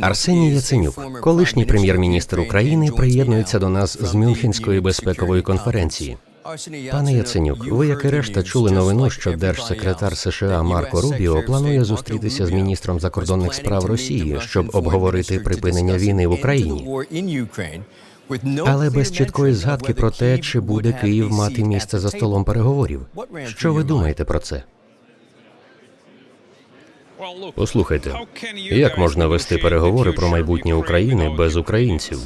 Арсеній Яценюк, колишній прем'єр-міністр України, приєднується до нас з Мюнхенської безпекової конференції. Пане Яценюк, ви, як і решта, чули новину, що держсекретар США Марко Рубіо планує зустрітися з міністром закордонних справ Росії, щоб обговорити припинення війни в Україні. Але без чіткої згадки про те, чи буде Київ мати місце за столом переговорів. Що ви думаєте про це? Послухайте, як можна вести переговори про майбутнє України без українців?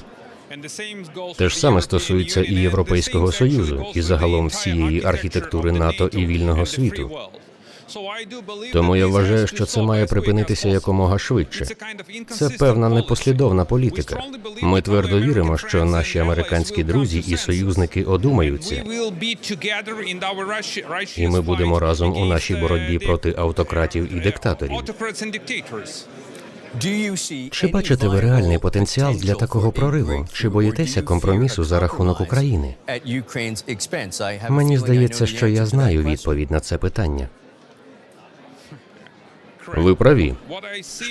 Те ж саме стосується і Європейського союзу, і загалом всієї архітектури НАТО і вільного світу. Тому я вважаю, що це має припинитися якомога швидше. Це певна непослідовна політика. Ми твердо віримо, що наші американські друзі і союзники одумаються, і ми будемо разом у нашій боротьбі проти автократів і диктаторів. Чи бачите ви реальний потенціал для такого прориву? Чи боїтеся компромісу за рахунок України? Мені здається, що я знаю відповідь на це питання. Ви праві.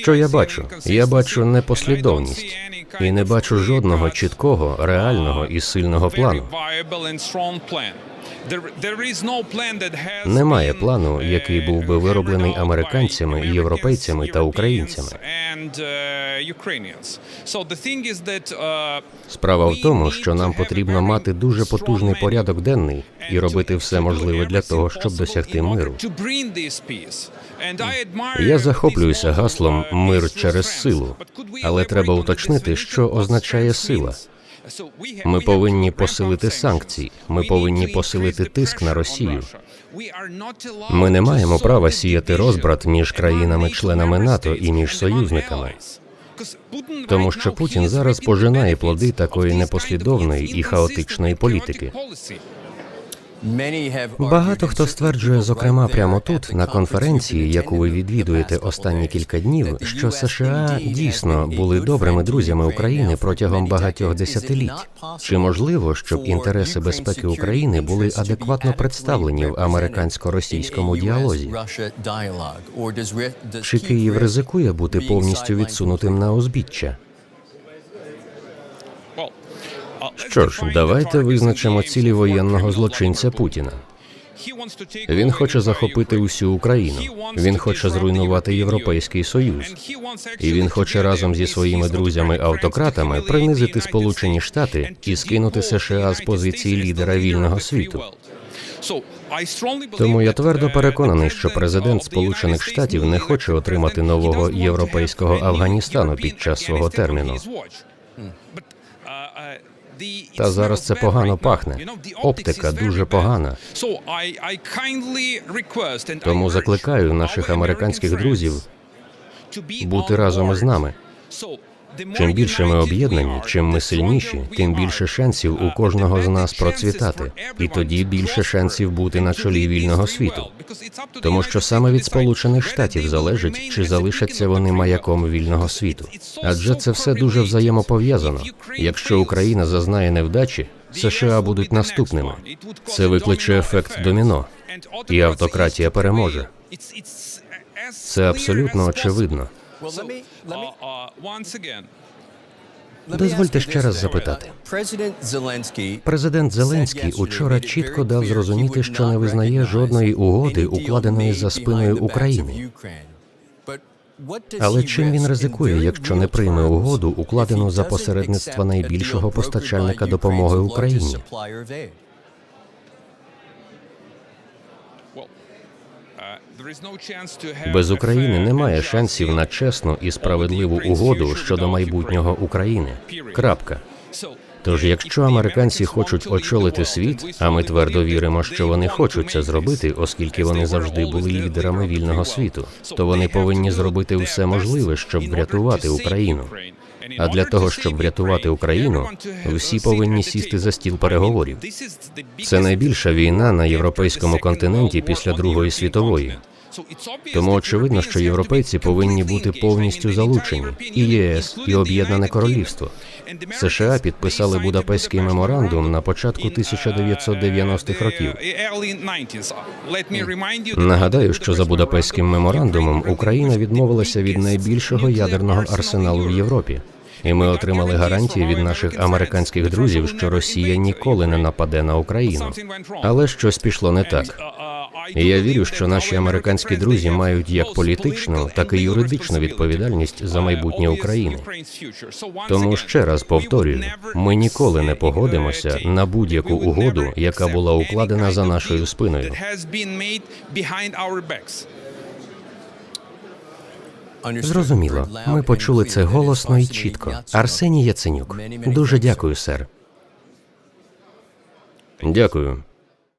Що я бачу? Я бачу непослідовність і не бачу жодного чіткого, реального і сильного плану. Немає плану, який був би вироблений американцями, європейцями та українцями. Справа в тому, що нам потрібно мати дуже потужний порядок денний і робити все можливе для того, щоб досягти миру. Я захоплююся гаслом мир через силу, але треба уточнити, що означає сила. Ми повинні посилити санкції. Ми повинні посилити тиск на Росію. Ми не маємо права сіяти розбрат між країнами-членами НАТО і між союзниками. Тому що Путін зараз пожинає плоди такої непослідовної і хаотичної політики. Багато хто стверджує, зокрема, прямо тут, на конференції, яку ви відвідуєте останні кілька днів, що США дійсно були добрими друзями України протягом багатьох десятиліть. Чи можливо, щоб інтереси безпеки України були адекватно представлені в американсько-російському діалозі? Чи Київ ризикує бути повністю відсунутим на узбіччя? Що ж, давайте визначимо цілі воєнного злочинця Путіна. Він хоче захопити усю Україну. Він хоче зруйнувати Європейський Союз. І він хоче разом зі своїми друзями-автократами принизити Сполучені Штати і скинути США з позиції лідера вільного світу. Тому я твердо переконаний, що президент Сполучених Штатів не хоче отримати нового європейського Афганістану під час свого терміну. Та зараз це погано пахне. Оптика дуже погана. Тому закликаю наших американських друзів бути разом із нами. Чим більше ми об'єднані, чим ми сильніші, тим більше шансів у кожного з нас процвітати, і тоді більше шансів бути на чолі вільного світу. Тому що саме від Сполучених Штатів залежить, чи залишаться вони маяком вільного світу. Адже це все дуже взаємопов'язано. Якщо Україна зазнає невдачі, США будуть наступними. Це викличе ефект доміно, і автократія переможе. Це абсолютно очевидно. Дозвольте ще раз запитати. Президент Зеленський учора чітко дав зрозуміти, що не визнає жодної угоди, укладеної за спиною України. Але чим він ризикує, якщо не прийме угоду, укладену за посередництва найбільшого постачальника допомоги Україні? Без України немає шансів на чесну і справедливу угоду щодо майбутнього України. Крапка. Тож, якщо американці хочуть очолити світ, а ми твердо віримо, що вони хочуть це зробити, оскільки вони завжди були лідерами вільного світу, то вони повинні зробити все можливе, щоб врятувати Україну. А для того, щоб врятувати Україну, всі повинні сісти за стіл переговорів. Це найбільша війна на європейському континенті після Другої світової. Тому очевидно, що європейці повинні бути повністю залучені. І ЄС, і Об'єднане Королівство. США підписали Будапештський меморандум на початку 1990-х років. Нагадаю, що за Будапештським меморандумом Україна відмовилася від найбільшого ядерного арсеналу в Європі. І ми отримали гарантії від наших американських друзів, що Росія ніколи не нападе на Україну. Але щось пішло не так. І я вірю, що наші американські друзі мають як політичну, так і юридичну відповідальність за майбутнє України. Тому ще раз повторюю: ми ніколи не погодимося на будь-яку угоду, яка була укладена за нашою спиною. Зрозуміло, ми почули це голосно і чітко. Арсеній Яценюк. Дуже дякую, сер. Дякую.